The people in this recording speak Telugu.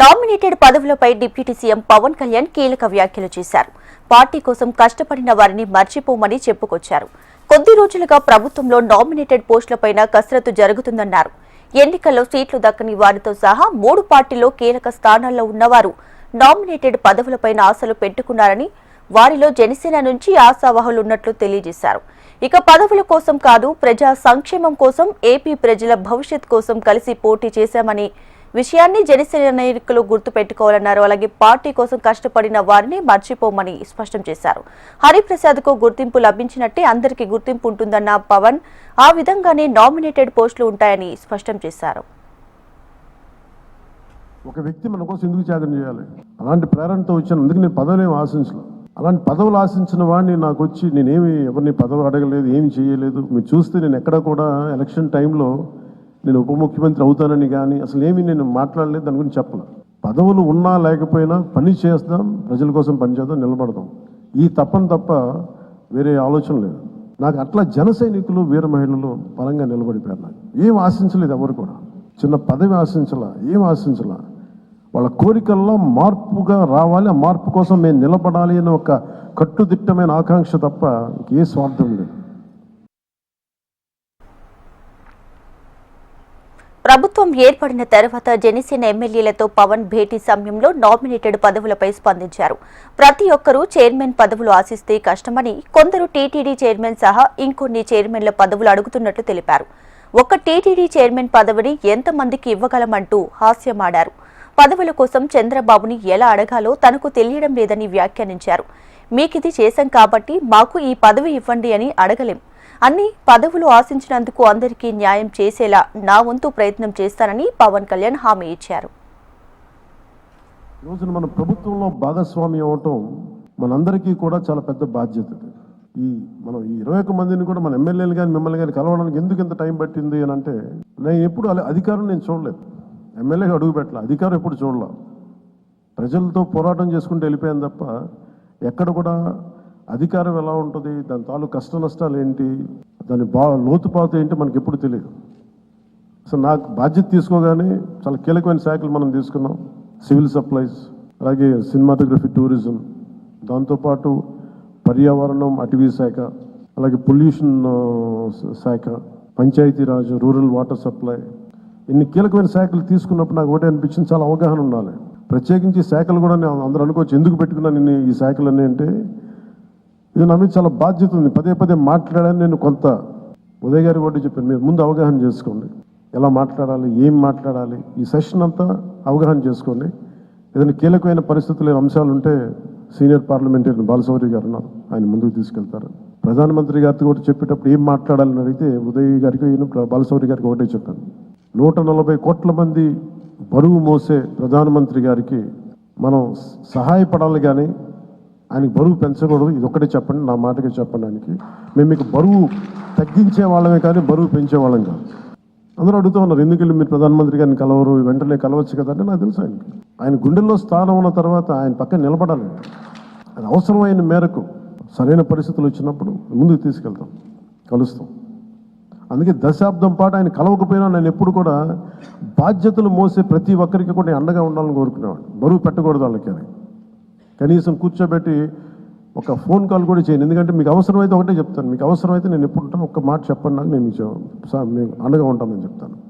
నామినేటెడ్ పదవులపై డిప్యూటీ సీఎం పవన్ కళ్యాణ్ కీలక వ్యాఖ్యలు చేశారు. పార్టీ కోసం కష్టపడిన వారిని మర్చిపోమని చెప్పుకొచ్చారు. కొద్ది రోజులుగా ప్రభుత్వంలో నామినేటెడ్ పోస్టులపైన కసరత్తు జరుగుతుందన్నారు. ఎన్నికల్లో సీట్లు దక్కని వారితో సహా మూడు పార్టీలో కీలక స్థానాల్లో ఉన్నవారు నామినేటెడ్ పదవులపైన ఆశలు పెట్టుకున్నారని వారిలో జనసేన నుంచి ఆశావహులున్నట్లు తెలియజేశారు. ఇక పదవుల కోసం కాదు ప్రజా సంక్షేమం కోసం ఏపీ ప్రజల భవిష్యత్ కోసం కలిసి పోటీ చేశామని విషయాన్ని జనసేన నాయకులు గుర్తుపెట్టుకోవాలన్నారు. అలాగే పార్టీ కోసం కష్టపడిన వారిని మర్చిపోమని స్పష్టం చేశారు. హరిప్రసాద్కు గుర్తింపు లభించినట్టే అందరికీ గుర్తింపు ఉంటుందన్న పవన్ ఆ విధంగానే నామినేటెడ్ పోస్టులు ఉంటాయని స్పష్టం చేశారు. ఒక వ్యక్తి మన కోసం ఎందుకు త్యాగం చేయాలి? అలాంటి ప్రేరణతో వచ్చాను. అందుకు నేను పదవులు ఏమి ఆశించలేదు అలాంటి పదవులు ఆశించిన వాడిని నాకు వచ్చి నేనేమి ఎవరిని పదవి అడగలేదు ఏమి చేయలేదు. మీరు చూస్తే నేను ఎక్కడ కూడా ఎలక్షన్ టైంలో నేను ఉప ముఖ్యమంత్రి అవుతానని కానీ అసలు ఏమి నేను మాట్లాడలేదు దాని గురించి చెప్పను. పదవులు ఉన్నా లేకపోయినా పని చేస్తాం ప్రజల కోసం పని చేద్దాం నిలబడదాం. ఈ తప్పని తప్ప వేరే ఆలోచన లేదు. నాకు అట్లా జన సైనికులు వీర మహిళలు బలంగా నిలబడిపోయారు నాకు. ఏం ఆశించలేదు ఎవరు కూడా. చిన్న పదవి ఆశించలా ఏం ఆశించలా? వాళ్ళ కోరికల్లో మార్పుగా రావాలి ఆ మార్పు కోసం మేము నిలబడాలి అనే ఒక కట్టుదిట్టమైన ఆకాంక్ష తప్ప ఏ స్వార్థం లేదు. ప్రభుత్వం ఏర్పడిన తర్వాత జనసేన ఎమ్మెల్యేలతో పవన్ భేటీ సమయంలో నామినేటెడ్ పదవులపై స్పందించారు. ప్రతి ఒక్కరూ చైర్మన్ పదవులు ఆశిస్తే కష్టమని కొందరు టీటీడీ చైర్మన్ సహా ఇంకొన్ని చైర్మన్ల పదవులు అడుగుతున్నట్లు తెలిపారు. ఒక్క టీటీడీ చైర్మన్ పదవిని ఎంతమందికి ఇవ్వగలమంటూ హాస్యమాడారు. పదవుల కోసం చంద్రబాబుని ఎలా అడగాలో తనకు తెలియడం లేదని వ్యాఖ్యానించారు. మీకిది చేశాం కాబట్టి మాకు ఈ పదవి ఇవ్వండి అని అడగలేం. అన్ని పదవులు ఆశించినందుకు అందరికీ న్యాయం చేసేలా నా వంతు ప్రయత్నం చేస్తానని పవన్ కళ్యాణ్ హామీ ఇచ్చారు. ఈ రోజున మన ప్రభుత్వంలో భాగస్వామి అవ్వటం మనందరికీ కూడా చాలా పెద్ద బాధ్యత. ఈ మనం ఈ ఇరవై ఒక్క మందిని కూడా మన ఎమ్మెల్యేలు కానీ మిమ్మల్ని కానీ కలవడానికి ఎందుకు ఇంత టైం పట్టింది అని అంటే నేను ఎప్పుడు అలా అధికారం నేను చూడలేదు. ఎమ్మెల్యేగా అడుగు పెట్టలే అధికారం ఎప్పుడు చూడలే. ప్రజలతో పోరాటం చేసుకుంటూ వెళ్ళిపోయాను తప్ప ఎక్కడ కూడా అధికారం ఎలా ఉంటుంది? దాని తాలూ కష్ట నష్టాలు ఏంటి? దాని బా లోతుపాత ఏంటి మనకి ఎప్పుడు తెలియదు. అసలు నాకు బాధ్యత తీసుకోగానే చాలా కీలకమైన శాఖలు మనం తీసుకున్నాం. సివిల్ సప్లైస్ అలాగే సినిమాటోగ్రఫీ టూరిజం దాంతోపాటు పర్యావరణం అటవీ శాఖ అలాగే పొల్యూషన్ శాఖ పంచాయతీరాజ్ రూరల్ వాటర్ సప్లై. ఇన్ని కీలకమైన శాఖలు తీసుకున్నప్పుడు నాకు ఒకటే అనిపించింది చాలా అవగాహన ఉండాలి. ప్రత్యేకించి శాఖలు కూడా నేను అందరూ అనుకోవచ్చు ఎందుకు పెట్టుకున్నాను ఇన్ని ఈ శాఖలు అంటే ఇది నా మీద చాలా బాధ్యత ఉంది. పదే పదే మాట్లాడాలని నేను కొంత ఉదయ్ గారు కూడా చెప్పాను. మీరు ముందు అవగాహన చేసుకోండి. ఎలా మాట్లాడాలి? ఏం మాట్లాడాలి? ఈ సెషన్ అంతా అవగాహన చేసుకోండి. ఏదైనా కీలకమైన పరిస్థితులు అంశాలు ఉంటే సీనియర్ పార్లమెంటరీ బాలసౌరి గారు ఉన్నారు. ఆయన ముందుకు తీసుకెళ్తారు. ప్రధానమంత్రి గారితో కూడా చెప్పేటప్పుడు ఏం మాట్లాడాలని అడిగితే ఉదయ్ గారికి ఈయన బాలసౌరి గారికి ఒకటే చెప్పాను. నూట నలభై కోట్ల మంది బరువు మోసే ప్రధానమంత్రి గారికి మనం సహాయపడాలి కానీ ఆయనకి బరువు పెంచకూడదు. ఇది ఒక్కటే చెప్పండి నా మాటకి చెప్పడానికి మేము మీకు బరువు తగ్గించే వాళ్ళమే కానీ బరువు పెంచే వాళ్ళం కాదు. అందరూ అడుగుతూ ఉన్నారు ఎందుకు వెళ్ళి మీరు ప్రధానమంత్రి గారిని కలవరు? వెంటనే కలవచ్చు కదంటే నాకు తెలుసు ఆయనకి. ఆయన గుండెల్లో స్థానం ఉన్న తర్వాత ఆయన పక్కన నిలబడాలి. అది అవసరమైన మేరకు సరైన పరిస్థితులు వచ్చినప్పుడు ముందుకు తీసుకెళ్తాం కలుస్తాం. అందుకే దశాబ్దం పాటు ఆయన కలవకపోయినా నేను ఎప్పుడు కూడా బాధ్యతలు మోసే ప్రతి ఒక్కరికి కూడా అండగా ఉండాలని కోరుకునేవాడు బరువు పెట్టకూడదు వాళ్ళకి అని. కనీసం కూర్చోబెట్టి ఒక ఫోన్ కాల్ కూడా చేయను. ఎందుకంటే మీకు అవసరమైతే ఒకటే చెప్తాను. మీకు అవసరమైతే నేను ఎప్పుడు ఉంటాను ఒక్క మాట చెప్పండి నాకు నేను మీకు మేము సా- మీకు అండగా ఉంటానని చెప్తాను.